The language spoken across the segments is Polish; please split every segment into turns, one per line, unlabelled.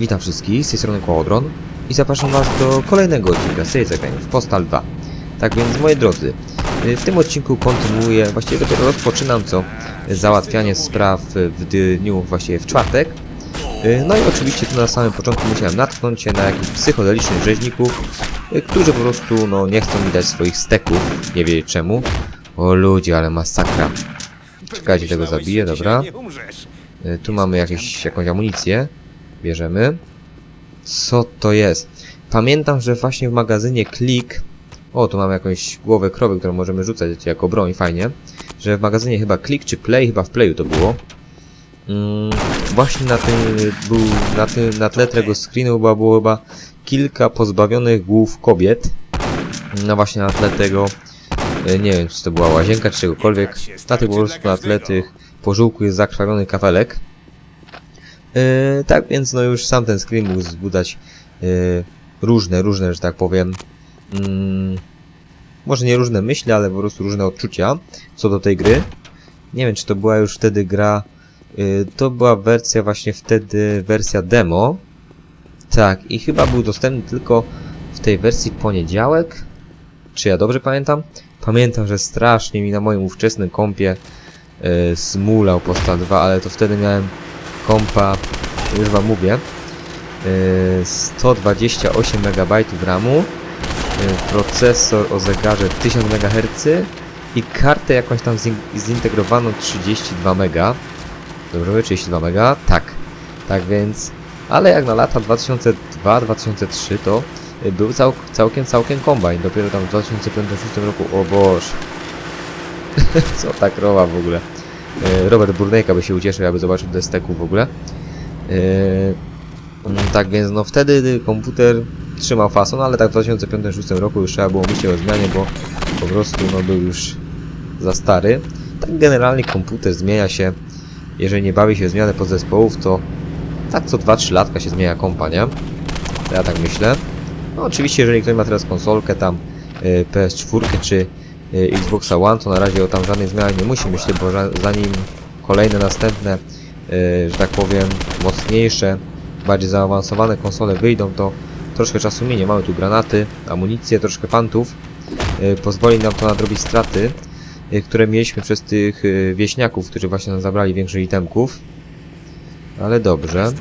Witam wszystkich, z tej strony Kołodron i zapraszam Was do kolejnego odcinka serii zagraniów Postal 2. Tak więc, moi drodzy, y, w tym odcinku kontynuuję, właściwie dopiero rozpoczynam co, załatwianie spraw w dniu, właściwie w czwartek. Y, No i oczywiście tu na samym początku musiałem natknąć się na jakichś psychodelicznych rzeźników, y, którzy po prostu, no, nie chcą mi dać swoich steków, nie wiem czemu. O ludzie, ale masakra. Czekajcie, tego zabiję, dobra. Tu mamy jakieś, jakąś amunicję. Bierzemy. Co to jest? Pamiętam, że właśnie w magazynie Klik... O, tu mamy jakąś głowę krowy, którą możemy rzucać jako broń, fajnie. Że w magazynie chyba Klik czy Play, chyba w Playu to było. Mm, właśnie na tym był, na tym, na tle tego screenu było, było chyba kilka pozbawionych głów kobiet. No właśnie na tle tego, e, nie wiem czy to była łazienka czy czegokolwiek, na tych po prostu na tle tych pożółku jest zakrwawiony kafelek. Yy, tak więc no już sam ten screen mógł wzbudzać yy, różne, różne, że tak powiem, mm, może nie różne myśli, ale po prostu różne odczucia co do tej gry. Nie wiem, czy to była już wtedy gra, yy, to była wersja właśnie wtedy, wersja demo. Tak, i chyba był dostępny tylko w tej wersji poniedziałek. Czy ja dobrze pamiętam? Pamiętam, że strasznie mi na moim ówczesnym kompie yy, smulał Postal 2, ale to wtedy miałem kompa, już wam mówię, yy, 128 MB RAMu, yy, procesor o zegarze 1000 MHz i kartę jakąś tam zin- zintegrowaną 32 MB. Dobrze mówię, 32 MB? Tak. Tak więc, ale jak na lata 2002-2003 to yy, był cał całkiem, całkiem kombajn. Dopiero tam w 2005-2006 roku, o Boże. Co ta krowa w ogóle. E, Robert Burnejka by się ucieszył, aby zobaczył te steku w ogóle. E, tak więc no wtedy komputer trzymał fason, ale tak w 2005-2006 roku już trzeba było myśleć o zmianie, bo po prostu no był już za stary. Tak generalnie komputer zmienia się, jeżeli nie bawi się w zmianę podzespołów, to tak co 2-3 latka się zmienia kompa, nie? Ja tak myślę. No oczywiście, jeżeli ktoś ma teraz konsolkę tam e, PS4 czy Xboxa One, to na razie o tam żadnej zmiany nie musi myśleć, bo zanim kolejne następne, e, że tak powiem, mocniejsze, bardziej zaawansowane konsole wyjdą, to troszkę czasu minie. Mamy tu granaty, amunicję, troszkę fantów. E, Pozwoli nam to nadrobić straty, które mieliśmy przez tych wieśniaków, którzy właśnie nam zabrali większość itemków. Ale dobrze.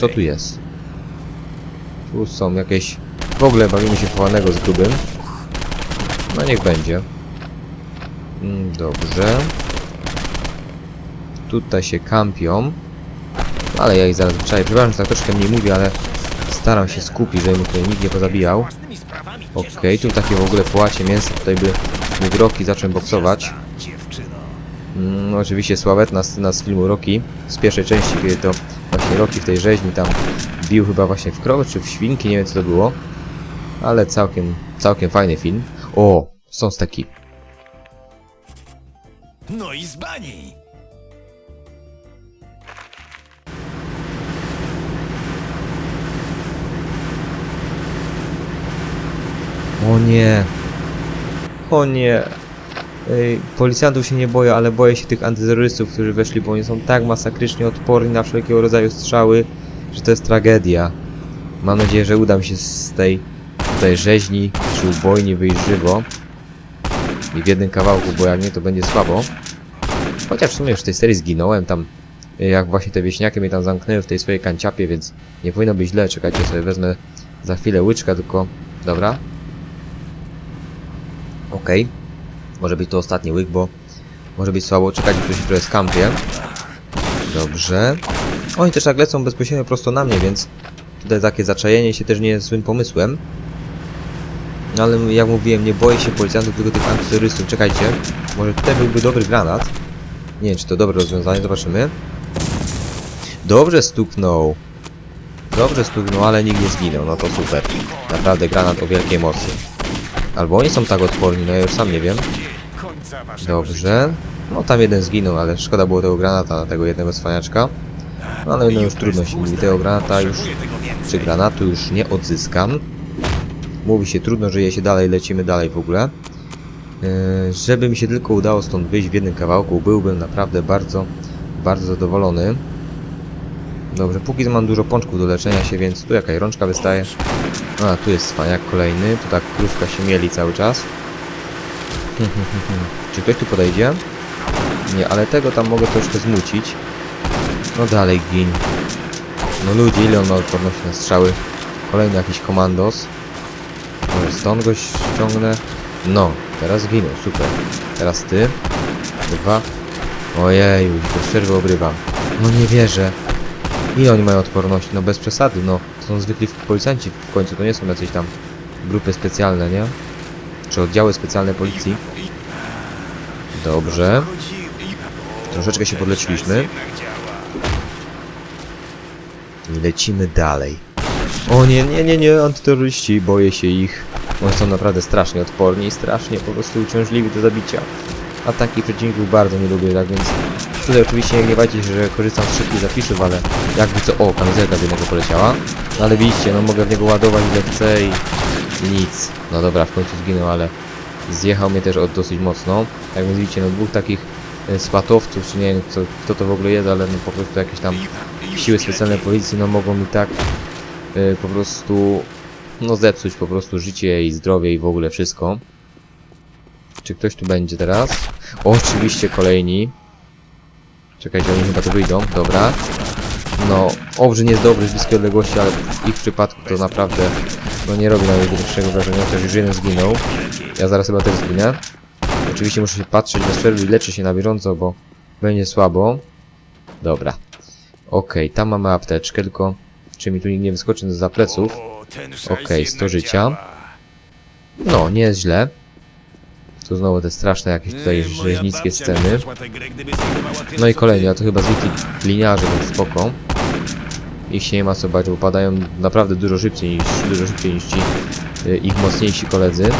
Co tu jest? Tu są jakieś... W ogóle bawimy się chowanego z grubym. No niech będzie. Mm, Dobrze. Tutaj się kampią. Ale ja ich zaraz wyczaję. Przepraszam, że tak troszkę mniej mówię, ale staram się skupić, żeby mnie tutaj nikt nie pozabijał. Okej, tu takie w ogóle połacie mięsa, tutaj by by Rocky zaczął boksować. Mm, oczywiście sławetna scena z filmu Rocky, z pierwszej części, kiedy to właśnie Rocky w tej rzeźni tam bił chyba właśnie w krowy czy w świnki, nie wiem co to było. Ale całkiem, całkiem fajny film. O, są steki.
No i z bani.
O nie. O nie. Ej, policjantów się nie boję, ale boję się tych antyterrorystów, którzy weszli, bo oni są tak masakrycznie odporni na wszelkiego rodzaju strzały, że to jest tragedia. Mam nadzieję, że uda mi się z tej, tej rzeźni czy ubojni wyjść żywo. I w jednym kawałku, bo jak nie, to będzie słabo. Chociaż w sumie już w tej serii zginąłem tam, jak właśnie te wieśniaki mnie tam zamknęły w tej swojej kanciapie, więc nie powinno być źle. Czekajcie, sobie wezmę za chwilę łyczka, tylko... Dobra, Okej. Może być to ostatni łyk, bo może być słabo. Czekajcie, tu się trochę skampię. Dobrze. Oni też tak lecą bezpośrednio prosto na mnie, więc tutaj takie zaczajenie się też nie jest złym pomysłem. No ale jak mówiłem, nie boję się policjantów, tylko tych antyterrorystów. Czekajcie. Może tutaj byłby dobry granat. Nie wiem, czy to dobre rozwiązanie, zobaczymy. Dobrze stuknął. Dobrze stuknął, ale nikt nie zginął. No to super. Naprawdę granat o wielkiej mocy. Albo oni są tak odporni, no ja już sam nie wiem. Dobrze. No tam jeden zginął, ale szkoda było tego granata na tego jednego cwaniaczka. No ale no już trudno się mówi, tego granata już, czy granatu już nie odzyskam. Mówi się trudno, żyje się dalej, lecimy dalej w ogóle. Yy, żeby mi się tylko udało stąd wyjść w jednym kawałku, byłbym naprawdę bardzo, bardzo zadowolony. Dobrze, póki co mam dużo pączków do leczenia się, więc tu jakaś rączka wystaje. A, tu jest cwaniak kolejny. Tu tak krówka się mieli cały czas. Czy ktoś tu podejdzie? Nie, ale tego tam mogę troszkę zmucić. No dalej gin. No ludzie, ile on ma odporności na strzały? Kolejny jakiś komandos. Stąd go ściągnę. No, teraz ginął, super. Teraz ty. Dwa. Ojeju, to przerwę obrywam. No nie wierzę. Ile oni mają odporności? No bez przesady, no. To są zwykli policjanci w końcu, to nie są jacyś tam grupy specjalne, nie? Czy oddziały specjalne policji. Dobrze. Troszeczkę się podleciliśmy. I lecimy dalej. O nie, nie, nie, nie, antyterroryści, boję się ich. Oni są naprawdę strasznie odporni i strasznie po prostu uciążliwi do zabicia. Ataki przeciwników bardzo nie lubię, tak więc tutaj oczywiście nie gniewajcie się, że korzystam z szybkich zapiszów, ale jakby co, o, kamizelka z jednego poleciała. No ale widzicie, no mogę w niego ładować ile chcę i nic. No dobra, w końcu zginął, ale zjechał mnie też od dosyć mocno. Jak więc widzicie, no dwóch takich e, swatowców, czy nie wiem co, kto to w ogóle jest, ale no po prostu jakieś tam siły specjalne policji, no mogą mi tak e, po prostu no zepsuć po prostu życie i zdrowie i w ogóle wszystko. Czy ktoś tu będzie teraz? Oczywiście kolejni. Czekajcie, oni chyba tu wyjdą, dobra. No, obrzyn jest dobry z bliskiej odległości, ale w ich przypadku to naprawdę no nie robi największego wrażenia, chociaż już jeden zginął. Ja zaraz chyba też zginę. Oczywiście muszę się patrzeć bez przerwy i leczyć się na bieżąco, bo będzie słabo. Dobra. Okej, tam mamy apteczkę, tylko czy mi tu nikt nie wyskoczy za pleców? Okej, 100 życia. No, nie jest źle. Tu znowu te straszne jakieś tutaj rzeźnickie sceny. No i kolejny, a to chyba zwykli liniarze, więc spoko. Ich się nie ma co bać, bo padają naprawdę dużo szybciej niż, dużo szybciej niż ci y, ich mocniejsi koledzy.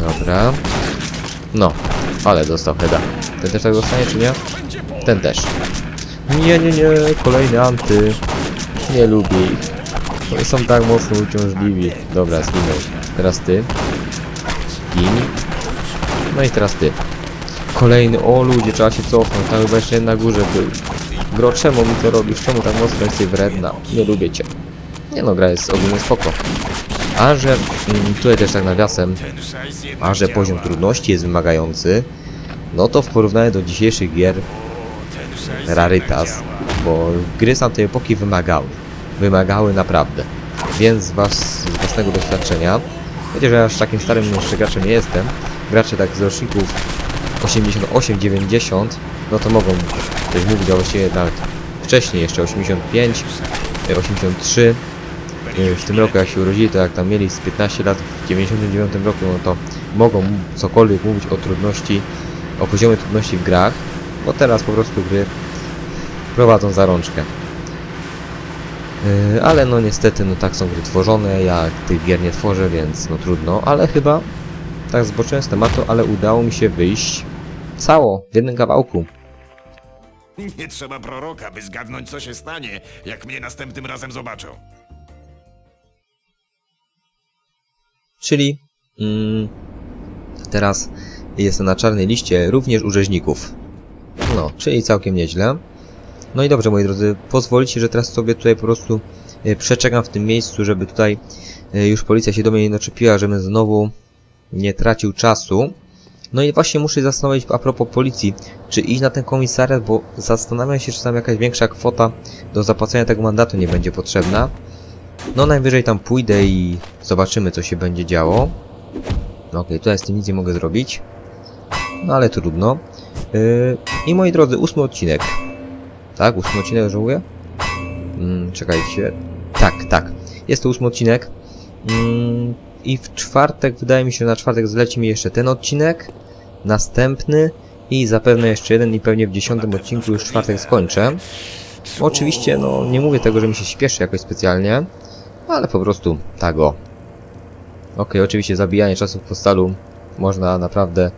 Dobra. No, ale dostał heada. Ten też tak dostanie, czy nie? Ten też. Nie, nie, nie, kolejny anty. Nie lubię ich. Oni są tak mocno uciążliwi. Dobra, zginął. Teraz ty. Gin. No i teraz ty. Kolejny, o ludzie, trzeba się cofnąć, tam chyba jeszcze na górze był. Gro, czemu mi to robisz? Czemu tak mocno jesteś wredna? Nie lubię cię. Nie no, gra jest ogólnie spoko. A że, mm, tutaj też tak nawiasem, a że poziom trudności jest wymagający, no to w porównaniu do dzisiejszych gier rarytas, bo gry z tamtej epoki wymagały. Wymagały naprawdę. Więc z, was, z własnego doświadczenia, chociaż ja aż takim starym jeszcze graczem nie jestem, gracze tak z roczników 88-90, no to mogą coś mówić, a właściwie nawet wcześniej jeszcze 85, e, 83, e, w tym roku jak się urodzili, to jak tam mieli z 15 lat w 99 roku, no to mogą cokolwiek mówić o trudności, o poziomie trudności w grach, bo teraz po prostu gry prowadzą za rączkę. Yy, ale no niestety, no tak są gry tworzone, ja tych gier nie tworzę, więc no trudno, ale chyba tak zboczyłem z tematu, ale udało mi się wyjść cało, w jednym kawałku.
Nie trzeba proroka, by zgadnąć, co się stanie, jak mnie następnym razem zobaczą.
Czyli mm, teraz jestem na czarnej liście również u rzeźników. No, czyli całkiem nieźle. No i dobrze, moi drodzy, pozwolicie, że teraz sobie tutaj po prostu e, przeczekam w tym miejscu, żeby tutaj e, już policja się do mnie nie doczepiła, żebym znowu nie tracił czasu. No i właśnie muszę zastanowić a propos policji, czy iść na ten komisariat, bo zastanawiam się, czy tam jakaś większa kwota do zapłacenia tego mandatu nie będzie potrzebna. No najwyżej tam pójdę i zobaczymy, co się będzie działo. No okej, tutaj z tym nic nie mogę zrobić. No ale trudno. Yy, I moi drodzy, ósmy odcinek. Tak, ósmy odcinek, żałuję? Mm, czekajcie. Tak, tak. Jest to ósmy odcinek. Mm, I w czwartek, wydaje mi się, na czwartek zleci mi jeszcze ten odcinek. Następny. I zapewne jeszcze jeden i pewnie w dziesiątym odcinku już czwartek skończę. Oczywiście, no nie mówię tego, że mi się śpieszy jakoś specjalnie. Ale po prostu tak o. Okej, oczywiście zabijanie czasu w postalu można naprawdę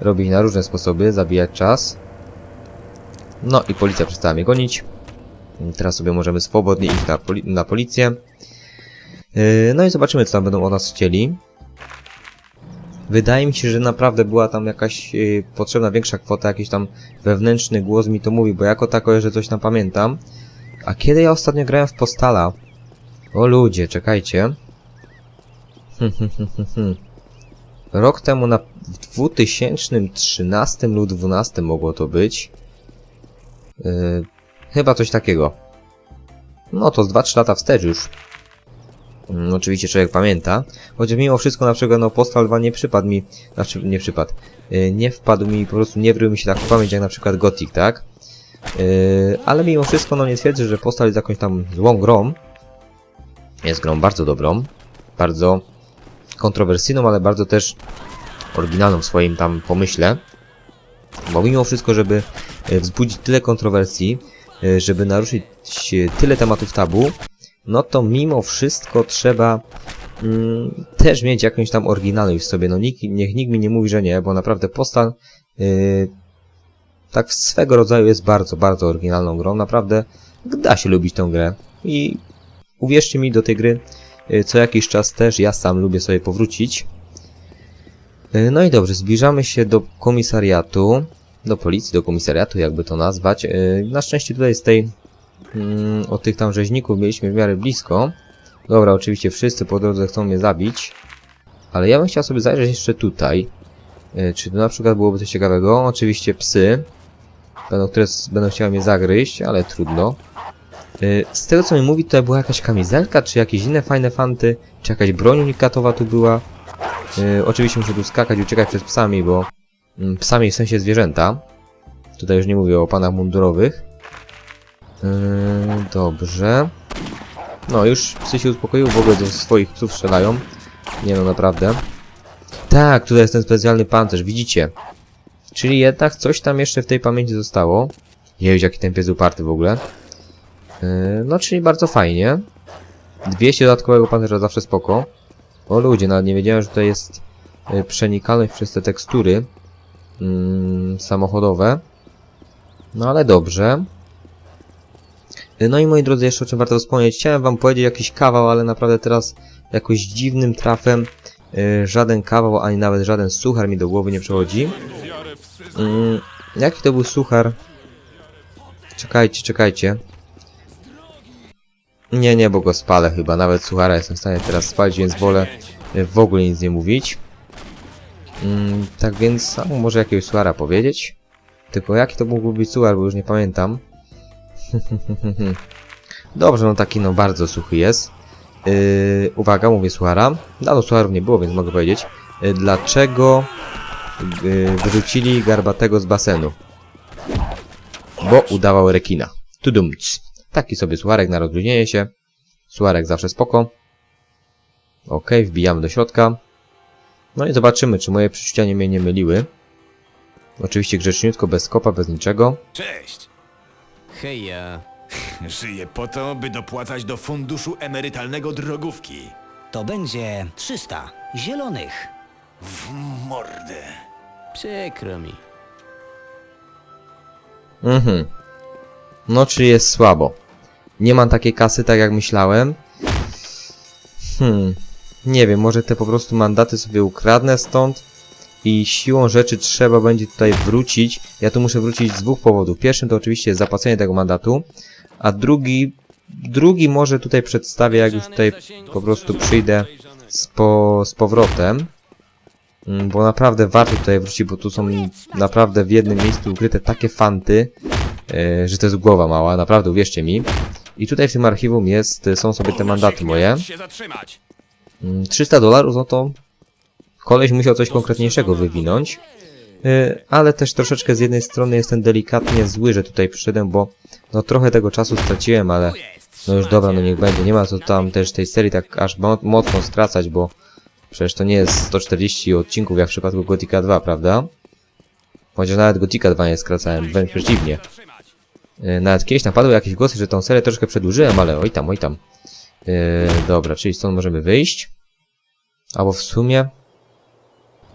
robić na różne sposoby, zabijać czas. No i policja przestała mnie gonić. Teraz sobie możemy swobodnie iść na, poli na policję. Yy, no i zobaczymy, co tam będą o nas chcieli. Wydaje mi się, że naprawdę była tam jakaś yy, potrzebna większa kwota, jakiś tam wewnętrzny głos mi to mówi, bo jako tako, że coś tam pamiętam. A kiedy ja ostatnio grałem w Postala? O ludzie, czekajcie. Hmm, hmm, hmm. Rok temu na w 2013 lub 2012 mogło to być. Yy, chyba coś takiego. No to z 2-3 lata wstecz już. Mm, oczywiście człowiek pamięta. Chociaż mimo wszystko na przykład no Postal 2 nie przypadł mi, znaczy nie przypadł, yy, nie wpadł mi, po prostu nie wrył mi się tak w pamięć jak na przykład Gothic, tak? Yy, ale mimo wszystko no nie twierdzę, że Postal jest jakąś tam złą grą. Jest grą bardzo dobrą, bardzo kontrowersyjną, ale bardzo też oryginalną w swoim tam pomyśle. Bo mimo wszystko, żeby e, wzbudzić tyle kontrowersji, e, żeby naruszyć e, tyle tematów tabu, no to mimo wszystko trzeba mm, też mieć jakąś tam oryginalność w sobie. No nikt, niech nikt mi nie mówi, że nie, bo naprawdę Postal yy, tak swego rodzaju jest bardzo, bardzo oryginalną grą. Naprawdę da się lubić tą grę. I uwierzcie mi, do tej gry co jakiś czas też ja sam lubię sobie powrócić. Y, No i dobrze, zbliżamy się do komisariatu, do policji, do komisariatu, jakby to nazwać. Y, Na szczęście tutaj z tej, mm, od tych tam rzeźników mieliśmy w miarę blisko. Dobra, oczywiście wszyscy po drodze chcą mnie zabić, ale ja bym chciał sobie zajrzeć jeszcze tutaj. Y, Czy tu na przykład byłoby coś ciekawego? Oczywiście psy, będą, które będą chciały mnie zagryźć, ale trudno. Z tego co mi mówi, tutaj była jakaś kamizelka, czy jakieś inne fajne fanty, czy jakaś broń unikatowa tu była. Y, oczywiście muszę tu skakać, uciekać przed psami, bo mm, psami w sensie zwierzęta. Tutaj już nie mówię o panach mundurowych. Y, dobrze. No, już psy się uspokoiły, w ogóle do swoich psów strzelają. Nie no, naprawdę. Tak, tutaj jest ten specjalny pancerz, widzicie. Czyli jednak coś tam jeszcze w tej pamięci zostało. Jeźdź, jaki ten pies uparty w ogóle. Yy, No, czyli bardzo fajnie. 200 dodatkowego pancerza zawsze spoko. O ludzie, nawet nie wiedziałem, że tutaj jest yy, przenikalność przez te tekstury mm, samochodowe. No ale dobrze. Yy, No i moi drodzy, jeszcze o czym warto wspomnieć. Chciałem wam powiedzieć jakiś kawał, ale naprawdę teraz jakoś dziwnym trafem yy, żaden kawał, ani nawet żaden suchar mi do głowy nie przychodzi. Yy, jaki to był suchar? Czekajcie, czekajcie. Nie, nie, bo go spalę chyba. Nawet suchara jestem w stanie teraz spalić, więc wolę y, w ogóle nic nie mówić. Mm, tak więc, a może jakiegoś suchara powiedzieć? Tylko jaki to mógłby być suchar, bo już nie pamiętam. Dobrze, no taki no bardzo suchy jest. Yy, uwaga, mówię suchara. Dawno sucharów nie było, więc mogę powiedzieć. Yy, dlaczego yy, wyrzucili garbatego z basenu? Bo udawał rekina. Tudumc. Taki sobie sucharek na rozluźnienie się. Sucharek zawsze spoko. Ok, wbijamy do środka. No i zobaczymy, czy moje przeczucia nie mnie nie myliły. Oczywiście grzeczniutko, bez kopa, bez niczego.
Cześć!
Hej, ja.
Żyję po to, by dopłacać do funduszu emerytalnego drogówki.
To będzie 300 zielonych.
W mordę.
Przykro mi.
Mhm. No, czy jest słabo. Nie mam takiej kasy, tak jak myślałem. Hmm. Nie wiem, może te po prostu mandaty sobie ukradnę stąd i siłą rzeczy trzeba będzie tutaj wrócić. Ja tu muszę wrócić z dwóch powodów. Pierwszym to oczywiście zapłacenie tego mandatu, a drugi, drugi może tutaj przedstawię, jak już tutaj po prostu przyjdę z, po, z powrotem. Mm, Bo naprawdę warto tutaj wrócić, bo tu są naprawdę w jednym miejscu ukryte takie fanty, że to jest głowa mała, naprawdę uwierzcie mi. I tutaj w tym archiwum jest, są sobie te mandaty moje.
się zatrzymać.
Mm, 300 dolarów, no to koleś musiał coś konkretniejszego wywinąć. E, Ale też troszeczkę z jednej strony jestem delikatnie zły, że tutaj przyszedłem, bo no trochę tego czasu straciłem, ale no już dobra, no niech będzie. Nie ma co tam też tej serii tak aż mo mocno skracać, bo przecież to nie jest 140 odcinków jak w przypadku Gothica 2, prawda? Chociaż nawet Gothica 2 nie skracałem, wręcz przeciwnie. E, Nawet kiedyś napadły jakieś głosy, że tą serię troszkę przedłużyłem, ale oj tam, oj tam. E, dobra, czyli stąd możemy wyjść. Albo w sumie...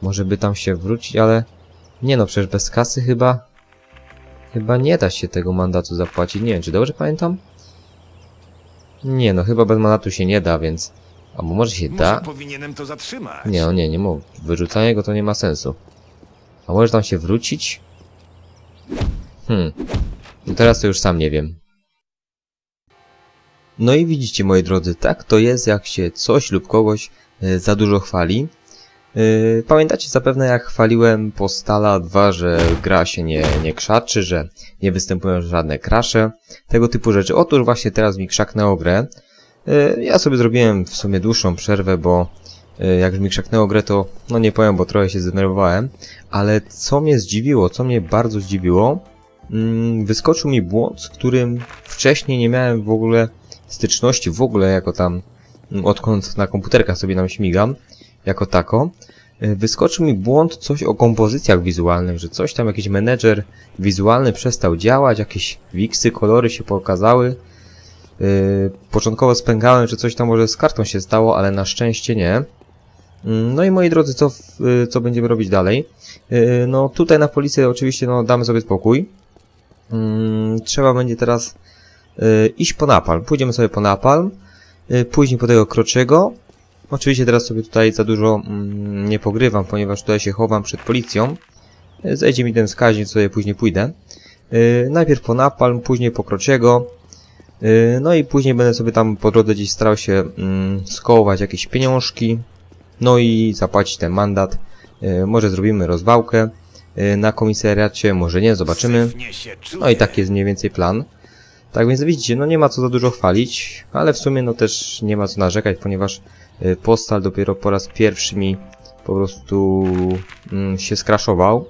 Może by tam się wrócić, ale... Nie no, przecież bez kasy chyba... Chyba nie da się tego mandatu zapłacić. Nie wiem, czy dobrze pamiętam? Nie no, chyba bez mandatu się nie da, więc... Albo może się
Może
da?
powinienem to zatrzymać.
Nie, o nie, nie mów. Wyrzucanie go to nie ma sensu. A może tam się wrócić? Hmm. No teraz to już sam nie wiem. No i widzicie, moi drodzy, tak to jest, jak się coś lub kogoś e, za dużo chwali. E, Pamiętacie zapewne, jak chwaliłem Postala 2, że gra się nie, nie krzaczy, że nie występują żadne krasze, tego typu rzeczy. Otóż właśnie teraz mi krzaknęło grę. E, Ja sobie zrobiłem w sumie dłuższą przerwę, bo jak mi krzaknęło grę, to no nie powiem, bo trochę się zdenerwowałem. Ale co mnie zdziwiło, co mnie bardzo zdziwiło, wyskoczył mi błąd, z którym wcześniej nie miałem w ogóle styczności, w ogóle jako tam, mm, odkąd na komputerkach sobie nam śmigam, jako tako. E, Wyskoczył mi błąd coś o kompozycjach wizualnych, że coś tam, jakiś menedżer wizualny przestał działać, jakieś wiksy, kolory się pokazały. Yy, początkowo spęgałem, że coś tam może z kartą się stało, ale na szczęście nie. Mm, No i moi drodzy, co, yy, co będziemy robić dalej? No tutaj na policję oczywiście no, damy sobie spokój. Mm, Trzeba będzie teraz yy, iść po napalm. Pójdziemy sobie po napalm, yy, później po tego kroczego. Oczywiście teraz sobie tutaj za dużo mm, nie pogrywam, ponieważ tutaj się chowam przed policją. Yy, Zejdzie mi ten wskaźnik, sobie później pójdę. Najpierw po napalm, później po kroczego. No i później będę sobie tam po drodze gdzieś starał się mm, skołować jakieś pieniążki, no i zapłacić ten mandat. Może zrobimy rozwałkę na komisariacie, może nie, zobaczymy. No i taki jest mniej więcej plan. Tak więc widzicie, no nie ma co za dużo chwalić, ale w sumie no też nie ma co narzekać, ponieważ yy, Postal dopiero po raz pierwszy mi po prostu mm, się skraszował.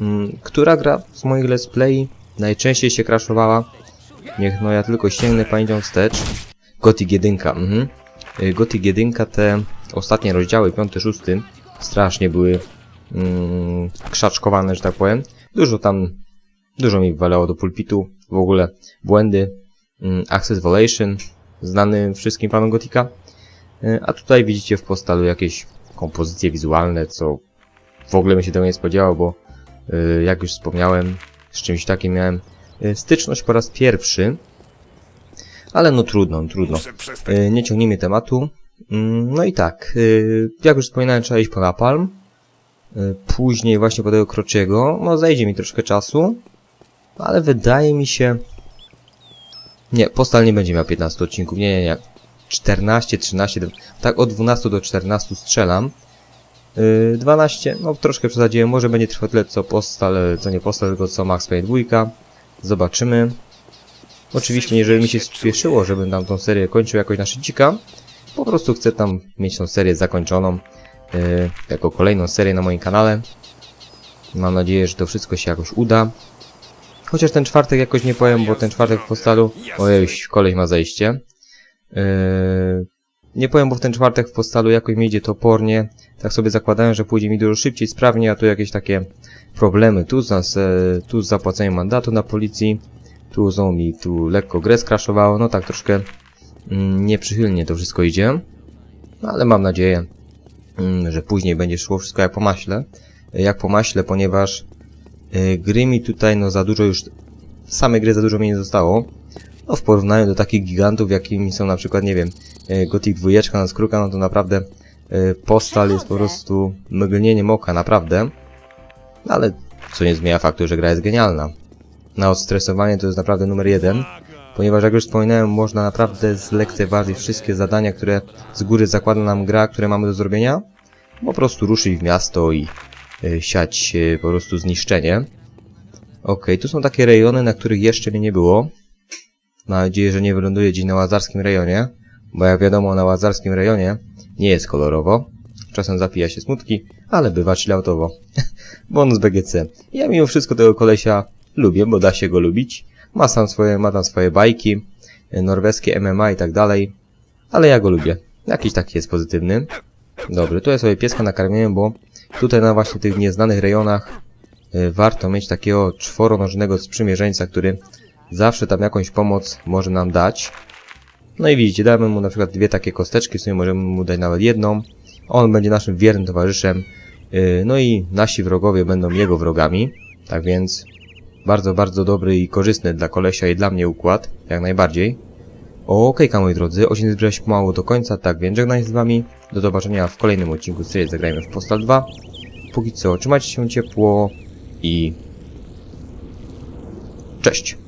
Mm, Która gra z moich let's play najczęściej się crashowała? Niech no ja tylko sięgnę pamięcią wstecz. Gothic 1, mhm. Y, Gothic 1, te ostatnie rozdziały, 5, 6, strasznie były mm, krzaczkowane, że tak powiem. Dużo tam, dużo mi walało do pulpitu, w ogóle błędy. Mm, Access Violation, znany wszystkim panom Gotika. Y, A tutaj widzicie w postalu jakieś kompozycje wizualne, co w ogóle bym się tego nie spodziewał, bo y, jak już wspomniałem, z czymś takim miałem y, styczność po raz pierwszy. Ale no trudno, no trudno. Nie ciągnijmy tematu. Mm, No i tak, jak już wspominałem, trzeba iść po napalm. Y, Później właśnie po tego kroczego. No zajdzie mi troszkę czasu. Ale wydaje mi się... Nie, postal nie będzie miał 15 odcinków. Nie, nie, nie. 14, 13, tak od 12 do 14 strzelam. Yy, 12, no troszkę przesadziłem, może będzie trwał tyle co postal, e, co nie postal, tylko co Max Payne 2. Zobaczymy. Oczywiście, żeby mi się spieszyło, żebym tam tą serię kończył jakoś na szybcika. Po prostu chcę tam mieć tą serię zakończoną yy, jako kolejną serię na moim kanale. Mam nadzieję, że to wszystko się jakoś uda. Chociaż ten czwartek jakoś nie powiem, bo ten czwartek w postalu... Ojej, koleś ma zejście. Yy, nie powiem, bo w ten czwartek w postalu jakoś mi idzie topornie. Tak sobie zakładałem, że pójdzie mi dużo szybciej, sprawnie, a tu jakieś takie problemy. Tu z, nas, tu z zapłaceniem mandatu na policji. Tu znowu mi tu lekko grę skraszowało. No tak troszkę mm, nieprzychylnie to wszystko idzie. No ale mam nadzieję, że później będzie szło wszystko jak po maśle. E, Jak po maśle, ponieważ e, gry mi tutaj no za dużo już... Same gry za dużo mi nie zostało. No w porównaniu do takich gigantów, jakimi są na przykład, nie wiem, e, Gothic 2 na skróka, no to naprawdę Postal jest po prostu mgnieniem oka, naprawdę. Ale co nie zmienia faktu, że gra jest genialna. Na odstresowanie to jest naprawdę numer jeden, ponieważ jak już wspominałem, można naprawdę zlekceważyć wszystkie zadania, które z góry zakłada nam gra, które mamy do zrobienia. Po prostu ruszyć w miasto i e, siać e, po prostu zniszczenie. Okej, tu są takie rejony, na których jeszcze mnie nie było. Mam nadzieję, że nie wyląduję dziś na łazarskim rejonie, bo jak wiadomo na łazarskim rejonie nie jest kolorowo. Czasem zapija się smutki, ale bywa chilloutowo. Bonus BGC. Ja mimo wszystko tego kolesia lubię, bo da się go lubić. Ma tam swoje, ma tam swoje bajki, e, norweskie MMA i tak dalej. Ale ja go lubię. Jakiś taki jest pozytywny. Dobry, tu ja sobie pieska nakarmiłem, bo tutaj na właśnie tych nieznanych rejonach y, warto mieć takiego czworonożnego sprzymierzeńca, który zawsze tam jakąś pomoc może nam dać. No i widzicie, damy mu na przykład dwie takie kosteczki, w sumie możemy mu dać nawet jedną. On będzie naszym wiernym towarzyszem. y, No i nasi wrogowie będą jego wrogami. Tak więc bardzo, bardzo dobry i korzystny dla kolesia i dla mnie układ, jak najbardziej. Okejka moi drodzy, odcinek zbliża się pomału do końca, tak więc żegnam się z wami. Do zobaczenia w kolejnym odcinku serii Zagrajmy w Postal 2. Póki co, trzymajcie się ciepło i... Cześć!